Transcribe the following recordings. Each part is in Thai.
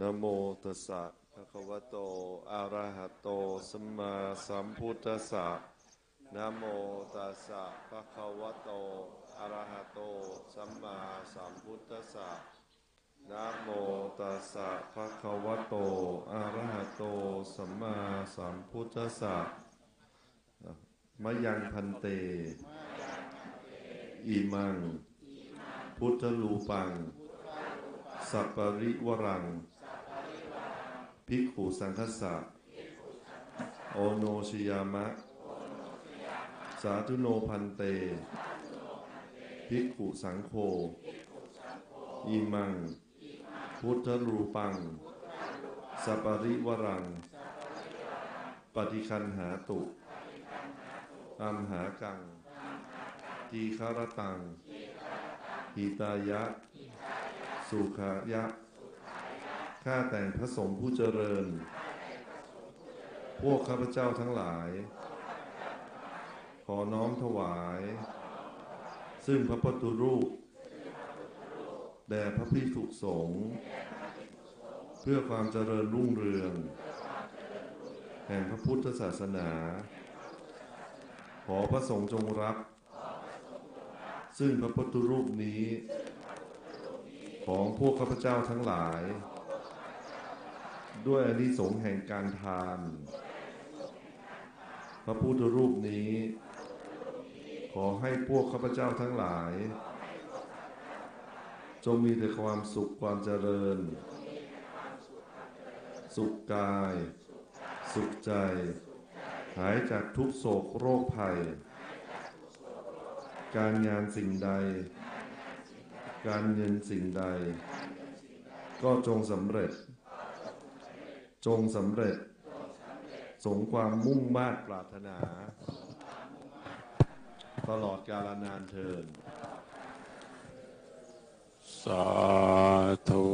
นโมตัสสะภะคะวะโต อะระหะโต สัมมาสัมพุทธัสสะนโมตัสสะภะคะวะโต อะระหะโต สัมมาสัมพุทธัสสะนะโมตัสสะภะคะวะโต อะระหะโต สัมมาสัมพุทธัสสะมะยังพันเต อิมัง พุทธลูปัง สัปปริวรัง ภิกขุสังคสะโอโนชยามะ สาธุโนพันเต ภิกขุสังโฆอิมัง พุทธรูปัง สัปปริวรัง ปฏิคันหาตุอัมหากัง ทีคารตังหิตายะ สุขายะ ข้าแต่งพระสงฆ์ผู้เจริญ พวกข้าพเจ้าทั้งหลาย ขอน้อมถวาย ซึ่งพระพุทธรูป แด่พระพิสุสงฆ์เพื่อความเจริญรุ่งเรือง แห่งพระพุทธศาสนา ขอพระสงฆ์จงรับ ซึ่งพระพุทธรูปนี้ ของพวกข้าพเจ้าทั้งหลาย ด้วยอนิสงส์แห่งการทาน พระพุทธรูปนี้ ขอให้พวกข้าพเจ้าทั้งหลาย จงมีแต่ความสุขความเจริญ สุขกาย สุขใจ หายจากทุกโศกโรคภัย การงานสิ่งใด การเงินสิ่งใด ก็จงสำเร็จ จงสำเร็จ สงความมุ่งมา่ปรารถนา ตลอดกาลนานเทินสาธุ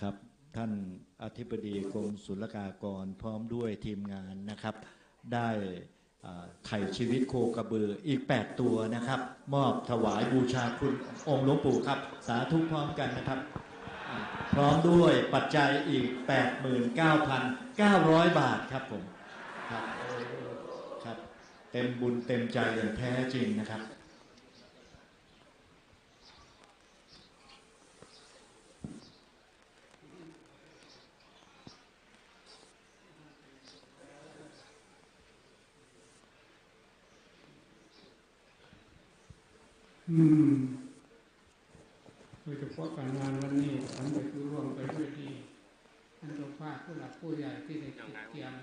ครับ ท่านอธิบดีกรมศุลกากรพร้อมด้วยทีมงานนะครับ ได้ไถ่ชีวิตโคกระบืออีก 8 ตัวนะครับ มอบถวายบูชาคุณองค์หลวงปู่ครับ สาธุพร้อมกันนะครับ พร้อมด้วยปัจจัยอีก 89,900 บาทครับผมครับครับ เต็มบุญเต็มใจอย่างแท้จริงนะครับ โดยเฉพาะการงานวันนี้ทำไปร่วมไปด้วยดีท่านเจ้าภาพผู้หลักผู้ใหญ่ที่ได้เตรียม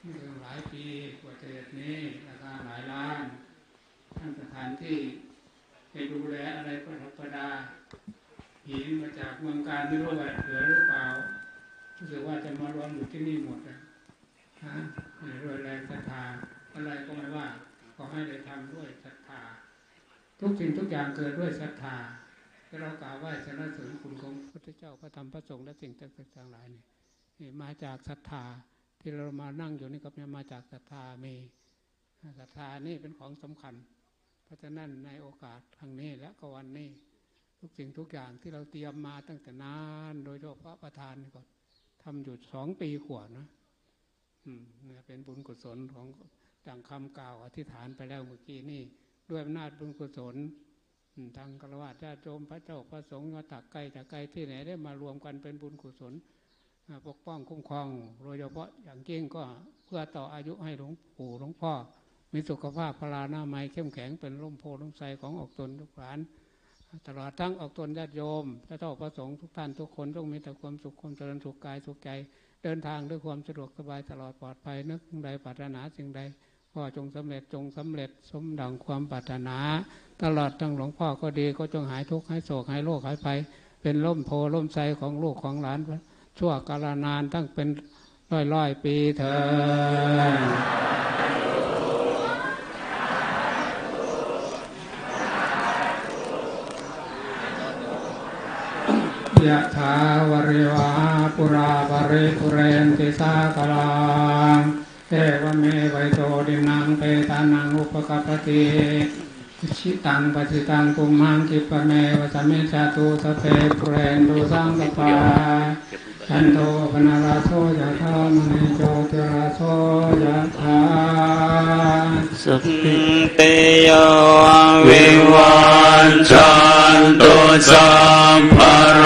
เมื่อหลายปีกว่าจะเนี้ราคาหลายล้านท่านสถานที่ให้ดูแลอะไรประดับประดาหินมาจากเมืองการไม่รู้ว่าเหลือหรือเปล่ารู้สึกว่าจะมารวมอยู่ที่นี่หมดอะฮะด้วยแรงศรัทธาอะไรก็ไม่ว่าขอให้ได้ทำด้วยศรัทธา ทุกสิ่งทุกอย่างเกิดด้วยศรัทธาที่เรากล่าวว่าสรรเสริญคุณของพระพุทธเจ้าพระธรรมพระสงฆ์และสิ่งต่างๆหลายนี่มาจากศรัทธาที่เรามานั่งอยู่นี่ก็มาจากศรัทธามีศรัทธานี่เป็นของสำคัญ เพราะฉะนั้นในโอกาสครั้งนี้และก็วันนี้ ทุกสิ่งทุกอย่างที่เราเตรียมมาตั้งแต่นาน โดยเฉพาะประธานนี่ก็ทำอยู่สองปีขวดนะอืมเนี่ยเป็นบุญกุศลของดังคำกล่าวอธิษฐานไปแล้วเมื่อกี้นี่ ด้วยอำนาจบุญกุศลทางกระวาญาติโยมพระเจ้าพระสงฆ์มาตักไกลจากไกลที่ไหนได้มารวมกันเป็นบุญกุศลปกป้องคุ้มครองโดยเฉพาะอย่างยิ่งก็เพื่อต่ออายุให้หลวงปู่หลวงพ่อ มีสุขภาพพลานามัยเข้มแข็งเป็นร่มโพล่มไทรของออกตนทุกหลานตลอดทั้งออกตนญาติโยมพระเจ้าพระสงฆ์ทุกท่านทุกคนต้องมีแต่ความสุขความเจริญสุขกายสุขใจ เดินทางด้วยความสะดวกสบายตลอดปลอดภัยนึกสิ่งใดปรารถนาสิ่งใด ก็จงสำเร็จจงสำเร็จสมดังความปรารถนา ตลอดทั้งหลวงพ่อก็ดีก็จงหายทุกข์หายโศกหายโรคหายภัยเป็นร่มโพล่มไทรของลูกของหลาน ชั่วกาลนานตั้งเป็นร้อยร้อยปีเถิดยะถาวริวาปุราปริปุเรนติสากลัง เอวเมไวโตดินังเปตานังอุปกปปติชิตังปฏิตังกุมังกิปเมวะสมมิจจตุสพเพปุเรนตุสังกปาจันโทปนาราโสยะธามณิโจติราโสยะธาสัพเพโยวิวันจันตุสัมภโร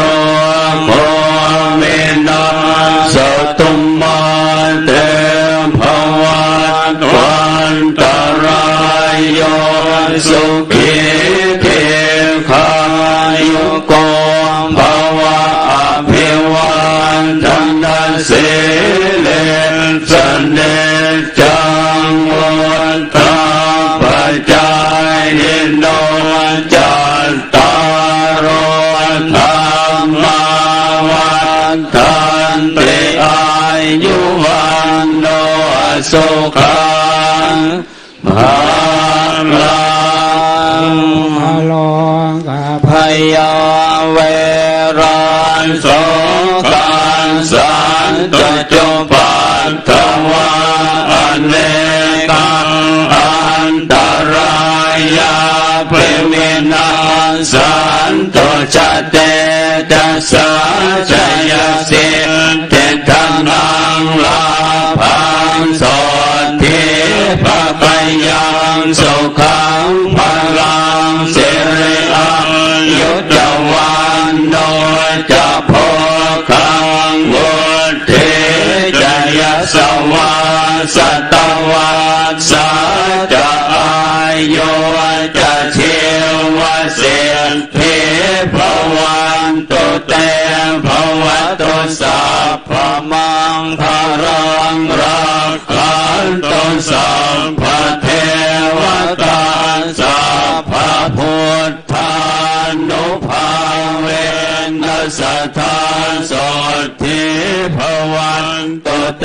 นโสกันสันตจุปัตถวาอเนกังอันตรายาเปมินาสันตจเตตัสสะจยสิเตตังนังลาภังสดทิ ปะปยังสุขังพลังเสริอังยุตวันโนจะโพคังวุฒิจยสวาสตวัสจะอายุจะเชวเสียงเพภวันตุ เตภวตุสัพพมังพรังรักขันตุสัพพเทวตาสัพพพุทธานุภาเวนัสธาสด ภวันตุเต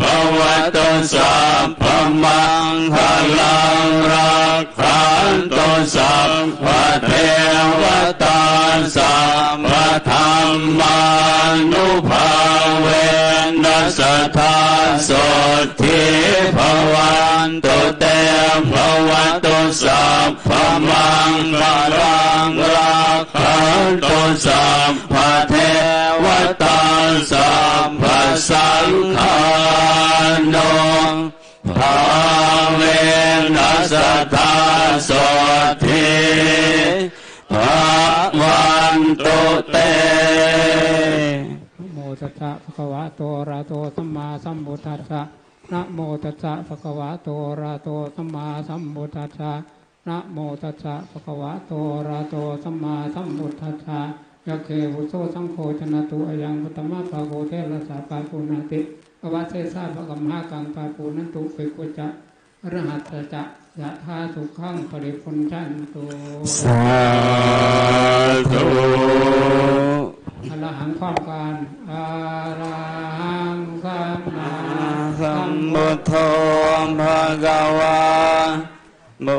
ภวตุสัพพมังพลังรักขันตุสัพพเทวตาสัพพธรรมานุภาเวนัสธาสดทิภวันตุเตภวตุสัพพมังพลังรัก ขันตสัมพพเทวตาสัพพสังฆานุภาเวนัสธาสดทิภวันตุเตโมตัสสะภะคะวะโตระโตสัมมาสัมพุทธัสสะนะโมตัสสะภะคะวะโตระโตสัมมาสัมพุทธัสสะ นะโมตัสสะภะคะวะโตอะระหะโตสัมมาสัมพุทธัสสะยะเคหุโสสังโฆชนะตุอะยังพุทธมะภะโกเทระสะปาปุนาติอวัสเสสาภะกัมหากังปาปูนันตุเปกุจะอรหัตจะยะธาสุขังปริพุนชันตุสาธุอรหังความการอารังสัมมาสัสัมมพุทโธภะคะวาบุ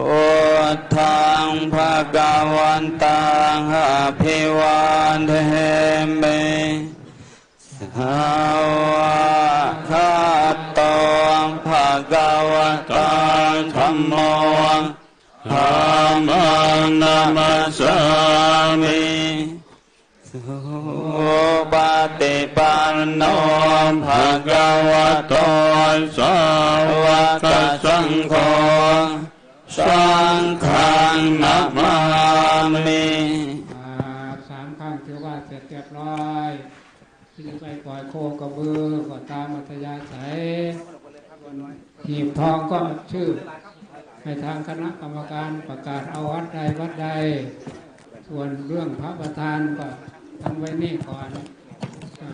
ทังภะคะวันตังอภิวาเทมิสาวะคาโตภะคะวะตาธัมโมธัมมังนัมสสามิสุปฏิปันโนภะคะวะโตสาวกสังโฆ สังฆังนะมามิสามครั้งถือว่าเสร็จเรียบร้อยที่จะไปปล่อยโคกระบือก็ตามอัธยาศัยหีบทองก็ชื่อให้ทางคณะกรรมการประกาศเอาวัดใดวัดใด ส่วนเรื่องพระประธานก็ทำไว้นี่ก่อน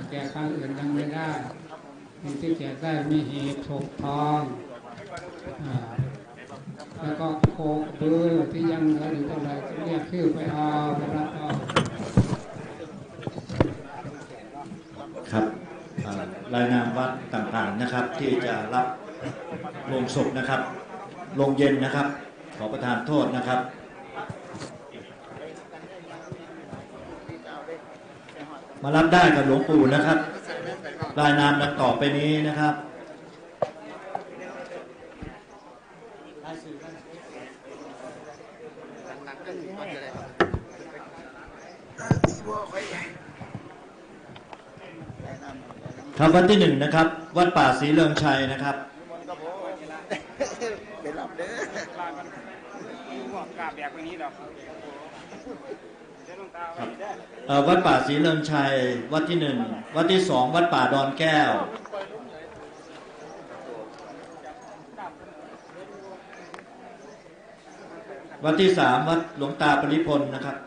แก่ครั้งอื่นยังไม่ได้ที่แจกได้มีหีบศพทองอ แล้วก็โคกระบือที่ยังเหลืออยู่เท่าไหร่ก็เรียกชื่อไปเอาไปรับเอาครับอ่ารายนามวัดต่างๆนะครับ ที่จะรับลงศพนะครับลงเย็นนะครับ ขอประทานโทษนะครับมารับได้กับหลวงปู่นะครับ รายนามดังต่อไปนี้นะครับ ครับวัดที่หนึ่งนะครับ วัดป่าศรีเริงชัยนะครับเอ่อวัดป่าศรีเริงชัย วัดที่หนึ่งวัดที่สองวัดป่าดอนแก้ว วัดที่สามวัดหลวงตาปริพลนะครับ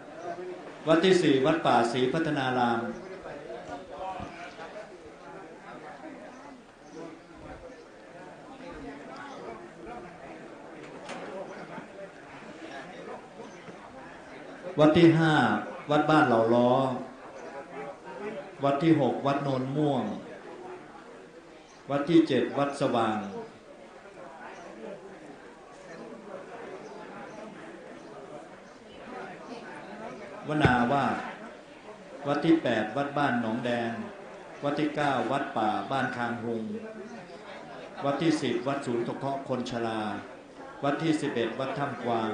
วัดที่สี่วัดป่าศรีพัฒนาราม วัดที่ห้าวัดบ้านเหล่าล้อ วัดที่หกวัดโนนม่วง วัดที่เจ็ดวัดสว่าง วนาวาดวัดที่แปดวัดบ้านหนองแดง วัดที่เก้าวัดป่าบ้านคางหุง วัดที่สิบวัดศูนย์ทกเคราะห์คนชรา วัดที่สิบเอ็ดวัดถ้ำกวาง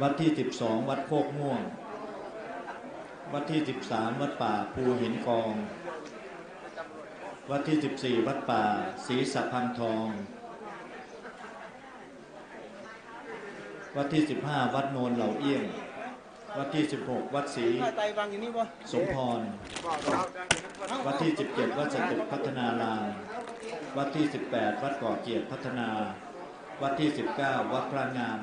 วัดที่ 12 วัดโคกม่วง วัดที่ 13 วัดป่าภูหินกอง วัดที่ 14 วัดป่าศรีสะพังทอง วัดที่ 15 วัดโนนเหล่าเอี้ยง วัดที่ 16 วัดศรีไตฟังอยู่นี่บ่สมพร วัดที่ 17 วัดสตึกพัฒนารามวัดที่ 18 วัดก่อเกียรติพัฒนา วัดที่ 19 วัดพระงาม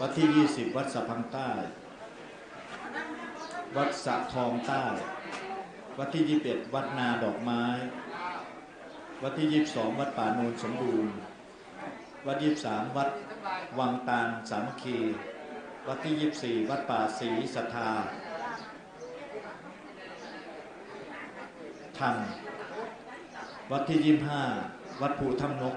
วัดที่ 20 วัดสะพังใต้ วัดสะทองใต้ วัดที่ 21 วัดนาดอกไม้ วัดที่ 22 วัดป่าโนนสมบูรณ์ วัดยี่สามวัดวังตาลสามัคคี วัดที่ยี่สี่วัดป่าศรีสัทธาธรรมวัดที่ยี่ห้าวัดภูถ้ำนก